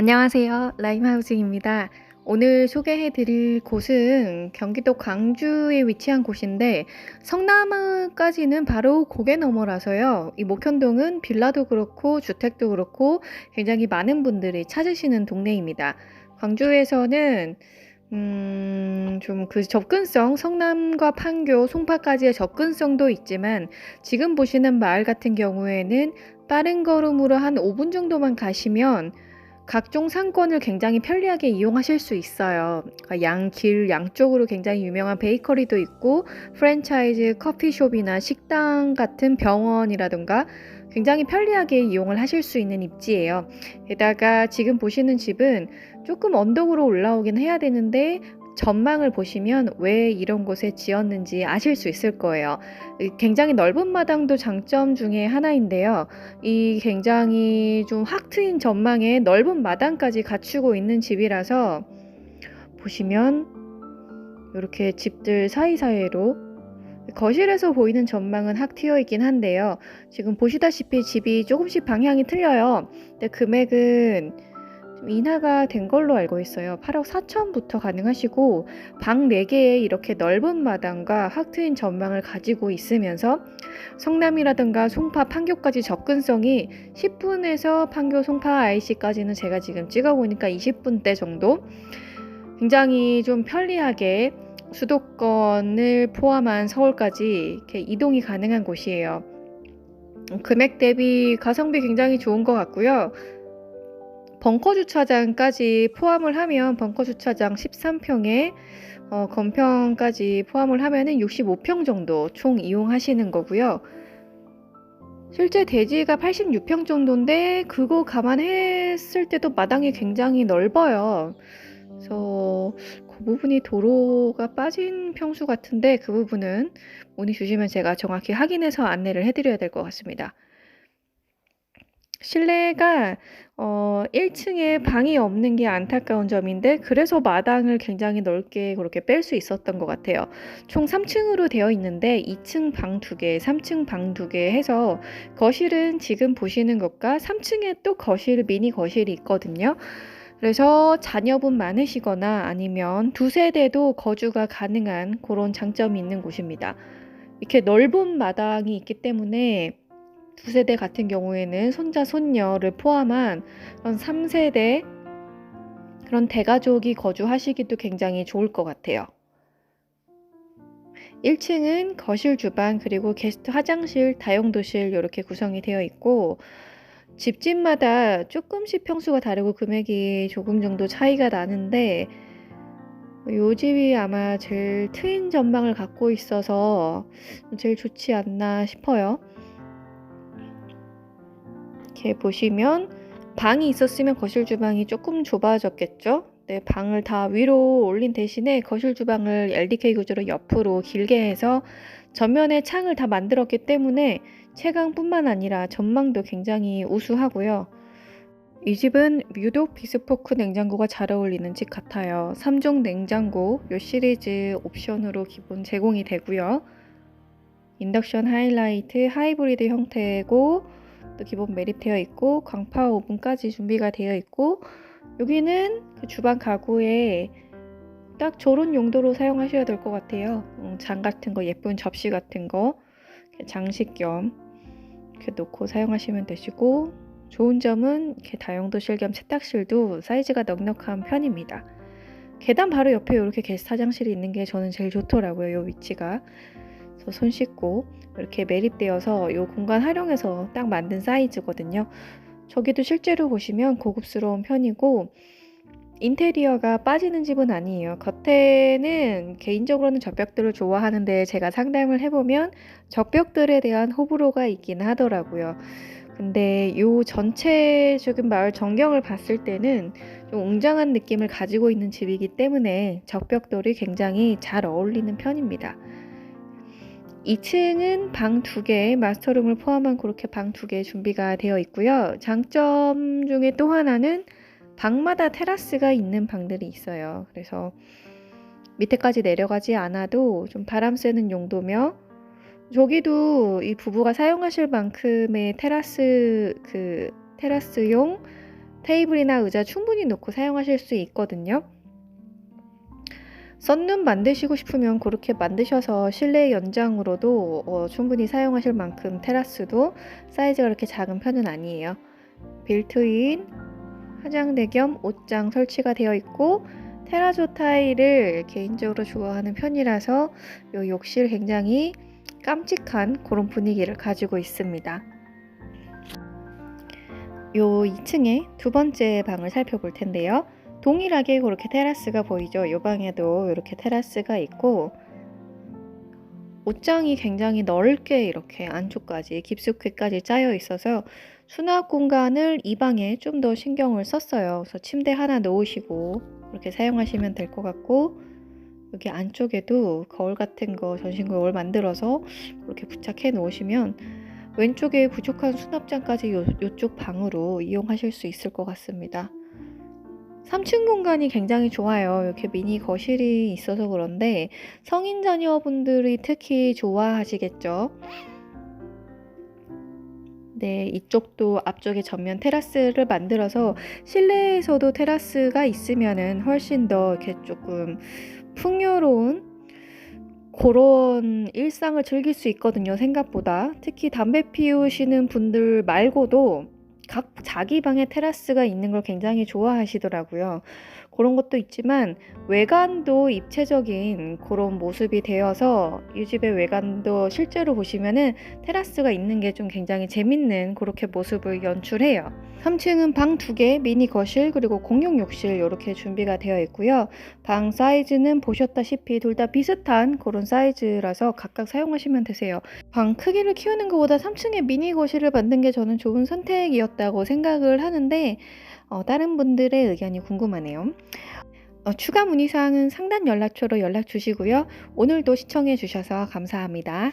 안녕하세요. 라임하우징입니다. 오늘 소개해 드릴 곳은 경기도 광주에 위치한 곳인데 성남까지는 바로 고개 너머라서요. 이 목현동은 빌라도 그렇고 주택도 그렇고 굉장히 많은 분들이 찾으시는 동네입니다. 광주에서는 음, 좀 그 접근성, 성남과 판교, 송파까지의 접근성도 있지만 지금 보시는 마을 같은 경우에는 빠른 걸음으로 한 5분 정도만 가시면 각종 상권을 굉장히 편리하게 이용하실 수 있어요. 그러니까 양길 양쪽으로 굉장히 유명한 베이커리도 있고 프랜차이즈 커피숍이나 식당 같은 병원이라든가 굉장히 편리하게 이용을 하실 수 있는 입지예요. 게다가 지금 보시는 집은 조금 언덕으로 올라오긴 해야 되는데 전망을 보시면 왜 이런 곳에 지었는지 아실 수 있을 거예요. 굉장히 넓은 마당도 장점 중에 하나인데요. 이 굉장히 좀 확 트인 전망에 넓은 마당까지 갖추고 있는 집이라서 보시면 이렇게 집들 사이사이로 거실에서 보이는 전망은 확 트여 있긴 한데요. 지금 보시다시피 집이 조금씩 방향이 틀려요. 근데 금액은 좀 인하가 된 걸로 알고 있어요. 8억 4천부터 가능하시고 방 4개에 이렇게 넓은 마당과 확 트인 전망을 가지고 있으면서 성남이라든가 송파, 판교까지 접근성이 10분에서 판교, 송파, IC까지는 제가 지금 찍어보니까 20분대 정도 굉장히 좀 편리하게 수도권을 포함한 서울까지 이렇게 이동이 가능한 곳이에요. 금액 대비 가성비 굉장히 좋은 것 같고요. 벙커 주차장까지 포함을 하면 벙커 주차장 13평에 어, 건평까지 포함을 하면은 65평 정도 총 이용하시는 거고요. 실제 대지가 86평 정도인데 그거 감안했을 때도 마당이 굉장히 넓어요. 그래서 그 부분이 도로가 빠진 평수 같은데 그 부분은 문의 주시면 제가 정확히 확인해서 안내를 해드려야 될 것 같습니다. 실내가 어 1층에 방이 없는 게 안타까운 점인데 그래서 마당을 굉장히 넓게 그렇게 뺄 수 있었던 것 같아요. 총 3층으로 되어 있는데 2층 방 2개, 3층 방 2개 해서 거실은 지금 보시는 것과 3층에 또 거실, 미니 거실이 있거든요. 그래서 자녀분 많으시거나 아니면 두 세대도 거주가 가능한 그런 장점이 있는 곳입니다. 이렇게 넓은 마당이 있기 때문에 두 세대 같은 경우에는 손자, 손녀를 포함한 그런 3세대 그런 대가족이 거주하시기도 굉장히 좋을 것 같아요. 1층은 거실, 주방, 그리고 게스트 화장실, 다용도실 이렇게 구성이 되어 있고 집집마다 조금씩 평수가 다르고 금액이 조금 정도 차이가 나는데 요 집이 아마 제일 트인 전망을 갖고 있어서 제일 좋지 않나 싶어요. 이렇게 보시면 방이 있었으면 거실 주방이 조금 좁아졌겠죠? 네, 방을 다 위로 올린 대신에 거실 주방을 LDK 구조로 옆으로 길게 해서 전면에 창을 다 만들었기 때문에 채광뿐만 아니라 전망도 굉장히 우수하고요. 이 집은 유독 비스포크 냉장고가 잘 어울리는 집 같아요. 3종 냉장고 요 시리즈 옵션으로 기본 제공이 되고요. 인덕션 하이라이트 하이브리드 형태고 또 기본 매립되어 있고 광파 오븐까지 준비가 되어 있고 여기는 그 주방 가구에 딱 저런 용도로 사용하셔야 될 것 같아요. 음, 장 같은 거 예쁜 접시 같은 거 장식 겸 이렇게 놓고 사용하시면 되시고 좋은 점은 이렇게 다용도실 겸 세탁실도 사이즈가 넉넉한 편입니다. 계단 바로 옆에 이렇게 게스트 화장실이 있는 게 저는 제일 좋더라고요. 이 위치가. 그래서 손 씻고 이렇게 매립되어서 이 공간 활용해서 딱 만든 사이즈거든요. 저기도 실제로 보시면 고급스러운 편이고 인테리어가 빠지는 집은 아니에요. 겉에는 개인적으로는 젖벽들을 좋아하는데 제가 상담을 해보면 젖벽들에 대한 호불호가 있긴 하더라고요. 근데 요 전체적인 마을 전경을 봤을 때는 좀 웅장한 느낌을 가지고 있는 집이기 때문에 젖벽돌이 굉장히 잘 어울리는 편입니다. 2층은 방 2개, 마스터룸을 포함한 그렇게 방 2개 준비가 되어 있고요. 장점 중에 또 하나는 방마다 테라스가 있는 방들이 있어요. 그래서 밑에까지 내려가지 않아도 좀 바람 쐬는 용도며 저기도 이 부부가 사용하실 만큼의 테라스 그 테라스용 테이블이나 의자 충분히 놓고 사용하실 수 있거든요. 썬룸 만드시고 싶으면 그렇게 만드셔서 실내 연장으로도 어, 충분히 사용하실 만큼 테라스도 사이즈가 그렇게 작은 편은 아니에요. 빌트인 화장대 겸 옷장 설치가 되어 있고 테라조 타일을 개인적으로 좋아하는 편이라서 이 욕실 굉장히 깜찍한 그런 분위기를 가지고 있습니다. 요 2층에 두 번째 방을 살펴볼 텐데요. 동일하게 그렇게 테라스가 보이죠. 이 방에도 이렇게 테라스가 있고 옷장이 굉장히 넓게 이렇게 안쪽까지 깊숙이까지 짜여 있어서 수납 공간을 이 방에 좀 더 신경을 썼어요. 그래서 침대 하나 놓으시고 이렇게 사용하시면 될 것 같고 여기 안쪽에도 거울 같은 거 전신 거울 만들어서 이렇게 부착해 놓으시면 왼쪽에 부족한 수납장까지 요, 요쪽 방으로 이용하실 수 있을 것 같습니다. 3층 공간이 굉장히 좋아요. 이렇게 미니 거실이 있어서 그런데 성인 자녀분들이 특히 좋아하시겠죠. 네, 이쪽도 앞쪽에 전면 테라스를 만들어서 실내에서도 테라스가 있으면은 훨씬 더 이렇게 조금 풍요로운 그런 일상을 즐길 수 있거든요, 생각보다. 특히 담배 피우시는 분들 말고도 각 자기 방에 테라스가 있는 걸 굉장히 좋아하시더라고요. 그런 것도 있지만 외관도 입체적인 그런 모습이 되어서 이 집의 외관도 실제로 보시면은 테라스가 있는 게 좀 굉장히 재밌는 그렇게 모습을 연출해요. 3층은 방두 개, 미니 거실 그리고 공용 욕실 이렇게 준비가 되어 있고요. 방 사이즈는 보셨다시피 둘 다 비슷한 그런 사이즈라서 각각 사용하시면 되세요. 방 크기를 키우는 것보다 3층에 미니 거실을 만든 게 저는 좋은 선택이었다고 생각을 하는데 어, 다른 분들의 의견이 궁금하네요. 어, 추가 문의사항은 상단 연락처로 연락 주시고요. 오늘도 시청해 주셔서 감사합니다.